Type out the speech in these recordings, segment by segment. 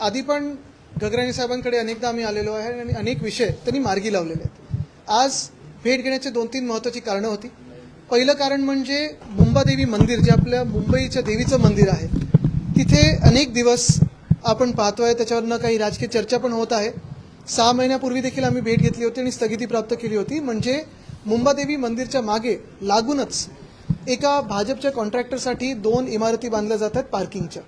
आधी पण गगराणी साहेबांकडे अनेकदा आम्ही आलेलो आहे आणि अनेक विषय त्यांनी मार्गी लावलेले आहेत. आज भेट घेण्याचे दोन तीन महत्वाची कारणं होती. पहिलं कारण म्हणजे मुंबादेवी मंदिर जे आपल्या मुंबईच्या देवीचं मंदिर आहे तिथे अनेक दिवस आपण पाहतोय त्याच्यावरनं काही राजकीय चर्चा पण होत आहे. सहा महिन्यापूर्वी देखील आम्ही भेट घेतली होती आणि स्थगिती प्राप्त केली होती. म्हणजे मुंबादेवी मंदिरच्या मागे लागूनच एका भाजपच्या कॉन्ट्रॅक्टरसाठी दोन इमारती बांधल्या जातात पार्किंगच्या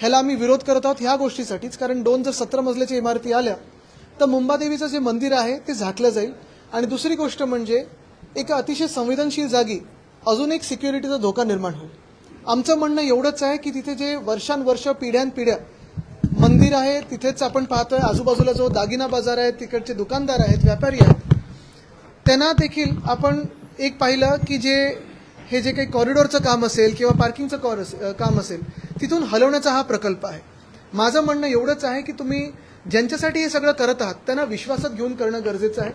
ह्याला आम्ही विरोध करत आहोत ह्या गोष्टीसाठीच. कारण दोन जर सतरा मजल्याच्या इमारती आल्या तर मुंबादेवीचं जे मंदिर आहे ते झाकलं जाईल. आणि दुसरी गोष्ट म्हणजे एका अतिशय संवेदनशील जागी अजून एक सिक्युरिटीचा धोका निर्माण होईल. आमचं म्हणणं एवढंच आहे की तिथे जे वर्षानुवर्ष पिढ्यानपिढ्या मंदिर आहे तिथेच आपण पाहतोय आजूबाजूला जो दागिना बाजार आहे तिकडचे दुकानदार आहेत व्यापारी आहेत त्यांना देखील आपण एक पाहिलं की जे हे जे काही कॉरिडॉरचं काम असेल किंवा पार्किंगचं कॉर काम असेल तिथून हलवण्याचा हा प्रकल्प आहे. माझं म्हणणं एवढंच आहे की तुम्ही ज्यांच्यासाठी हे सगळं करत आहात त्यांना विश्वासात घेऊन करणं गरजेचं आहे.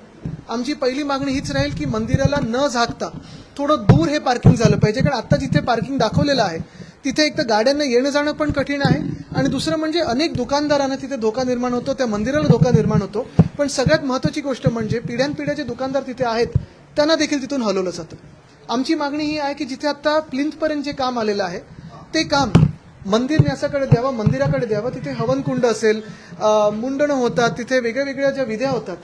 आमची पहिली मागणी हीच राहील की मंदिराला न झाकता थोडं दूर हे पार्किंग झालं पाहिजे. कारण आता जिथे पार्किंग दाखवलेलं आहे तिथे एक तर गाड्यांना येणं जाणं पण कठीण आहे आणि दुसरं म्हणजे अनेक दुकानदारांना तिथे धोका निर्माण होतो त्या मंदिराला धोका निर्माण होतो. पण सगळ्यात महत्त्वाची गोष्ट म्हणजे पिढ्यानपिढ्या जे दुकानदार तिथे आहेत त्यांना देखील तिथून हलवलं जातं. आमची मागणी ही आहे की जिथे आता प्लिंथपर्यंत जे काम आलेलं आहे ते काम मंदिर न्यासाकडे द्यावं मंदिराकडे द्यावं तिथे हवनकुंड असेल मुंडणं होतात तिथे वेगळ्या वेगळ्या ज्या विध्या होतात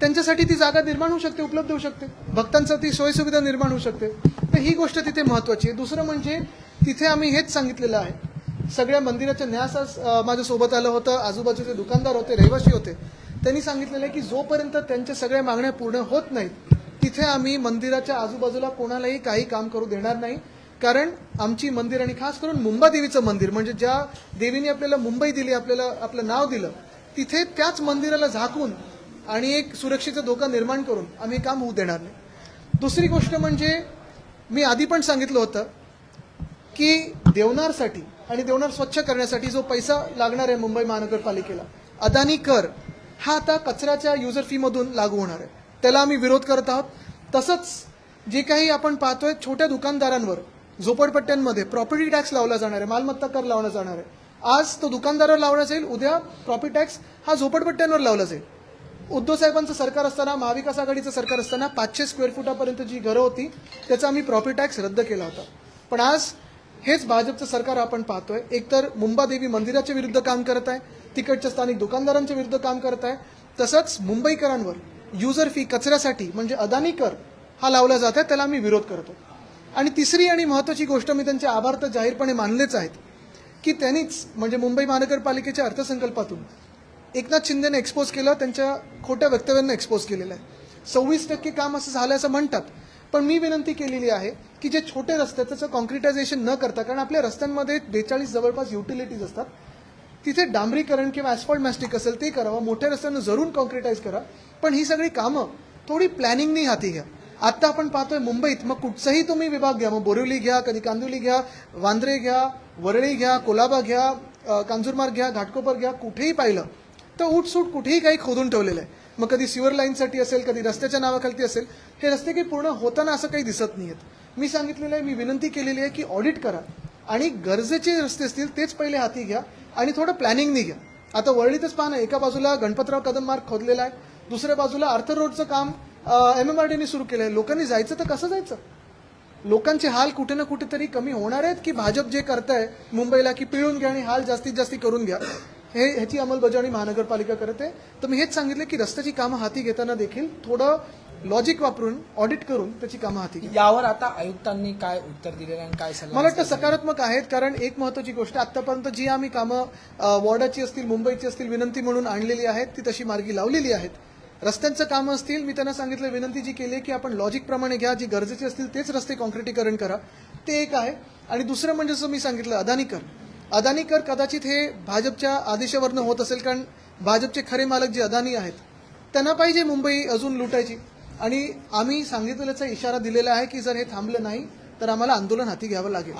त्यांच्यासाठी ती जागा निर्माण होऊ शकते उपलब्ध होऊ शकते. भक्तांचा ती सोयीसुविधा निर्माण होऊ शकते. तर ही गोष्ट तिथे महत्वाची आहे. दुसरं म्हणजे तिथे आम्ही हेच सांगितलेलं आहे. सगळ्या मंदिराच्या न्यासास अं, माझ्यासोबत आलं होतं आजूबाजूचे दुकानदार होते रहिवासी होते. त्यांनी सांगितलेलं आहे की जोपर्यंत त्यांच्या सगळ्या मागण्या पूर्ण होत नाहीत तिथे आम्ही मंदिराच्या आजूबाजूला कोणालाही काही काम करू देणार नाही. कारण आमची मंदिर आणि खास करून मुंबादेवीचं मंदिर म्हणजे ज्या देवीने आपल्याला मुंबई दिली आपल्याला आपलं नाव दिलं तिथे त्याच मंदिराला झाकून आणि एक सुरक्षेचा धोका निर्माण करून आम्ही काम होऊ देणार नाही. दुसरी गोष्ट म्हणजे मी आधी पण सांगितलं होतं की देवनारसाठी आणि देवनार स्वच्छ करण्यासाठी जो पैसा लागणार आहे मुंबई महानगरपालिकेला अदानी कर हा आता कचऱ्याच्या युजर फीमधून लागू होणार आहे. त्याला आम्ही विरोध करत आहोत. तसंच जे काही आपण पाहतोय छोट्या दुकानदारांवर झोपडपट्ट्यांमध्ये प्रॉपर्टी टॅक्स लावला जाणार आहे मालमत्ता कर लावला जाणार आहे. आज तो दुकानदारावर लावला जाईल उद्या प्रॉपर्टी टॅक्स हा झोपडपट्ट्यांवर लावला जाईल. उद्धव साहेबांचं सरकार असताना महाविकास आघाडीचं सरकार असताना पाचशे स्क्वेअर फुटापर्यंत जी घरं होती त्याचा आम्ही प्रॉपर्टी टॅक्स रद्द केला होता. पण आज हेच भाजपचं सरकार आपण पाहतोय. एकतर मुंबादेवी मंदिराच्या विरुद्ध काम करत आहे तिकडच्या स्थानिक दुकानदारांच्या विरुद्ध काम करत आहे तसंच मुंबईकरांवर युजर फी कचऱ्यासाठी म्हणजे अदानी कर हा लावला जात आहे त्याला आम्ही विरोध करतो. आणि तिसरी आणि महत्त्वाची गोष्ट मी त्यांचे आभार तर जाहीरपणे मानलेच आहेत की त्यांनीच म्हणजे मुंबई महानगरपालिकेच्या अर्थसंकल्पातून एकनाथ शिंदेने एक्सपोज केलं त्यांच्या खोट्या वक्तव्यांना एक्सपोज केलेलं आहे. सव्वीस टक्के काम असं झालं असं म्हणतात पण मी विनंती केलेली आहे की जे छोटे रस्ते त्याचं कॉन्क्रिटायझेशन न करता कारण आपल्या रस्त्यांमध्ये बेचाळीस जवळपास युटिलिटीज असतात तिथे डांबरीकरण किंवा ॲस्फॉल्ट मॅस्टिक असेल ते करावं मोठ्या रस्त्यांना जरूर कॉन्क्रिटाईज करा. पण ही सगळी कामं थोडी प्लॅनिंगनी हाती घ्या. आत्ता आपण पाहतोय मुंबईत मग कुठचाही तुम्ही विभाग घ्या. मग बोरिवली घ्या कधी कांदिवली घ्या वांद्रे घ्या वरळी घ्या कोलाबा घ्या कांजूरमार्ग घ्या घाटकोपर घ्या कुठेही पाहिलं तर उठसूट कुठेही काही खोदून ठेवलेलं आहे. मग कधी सिवर लाईनसाठी असेल कधी रस्त्याच्या नावाखालती असेल हे रस्ते काही पूर्ण होताना असं काही दिसत नाही आहेत मी सांगितलेलं आहे मी विनंती केलेली आहे की ऑडिट करा. आणि गरजेचे रस्ते असतील तेच पहिले हाती घ्या आणि थोडं प्लॅनिंगनी घ्या. आता वरळीतच पहा ना एका बाजूला गणपतराव कदम मार्ग खोदलेला आहे दुसऱ्या बाजूला आर्थर रोडचं काम एम एम आर डीने सुरू केलं आहे लोकांनी जायचं तर कसं जायचं? लोकांचे हाल कुठे ना कुठेतरी कमी होणार आहेत की भाजप जे करताय मुंबईला की पिळून घ्या आणि हाल जास्तीत जास्त करून घ्या. हे ह्याची अंमलबजावणी महानगरपालिका करत आहे. तर मी हेच सांगितलं की रस्त्याची कामं हाती घेताना देखील थोडं लॉजिक वापरून ऑडिट करून त्याची कामं हाती घ्या यावर आता आयुक्तांनी काय उत्तर दिलेलं आणि काय सल्ला मला वाटतं सकारात्मक आहेत कारण एक महत्वाची गोष्ट आतापर्यंत जी आम्ही कामं अ, वॉर्डाची असतील मुंबईची असतील विनंती म्हणून आणलेली आहेत ती तशी मार्गी लावलेली आहेत. रस्त्यांचं कामं असतील मी त्यांना सांगितलं विनंती जी केली आहे की आपण लॉजिक प्रमाणे घ्या जी गरजेची असतील तेच रस्ते कॉन्क्रिटीकरण करा. ते एक आहे. आणि दुसरं म्हणजे जसं मी सांगितलं अदानी कर अदानी कर कदाचित हे भाजपच्या आदेशावरनं होत असेल कारण भाजपचे खरे मालक जे अदानी आहेत त्यांना पाहिजे मुंबई अजून लुटायची. आणि आम्ही सांगितलेल्याचा इशारा दिलेला आहे की जर हे थांबलं नाही तर आम्हाला आंदोलन हाती घ्यावं लागेल.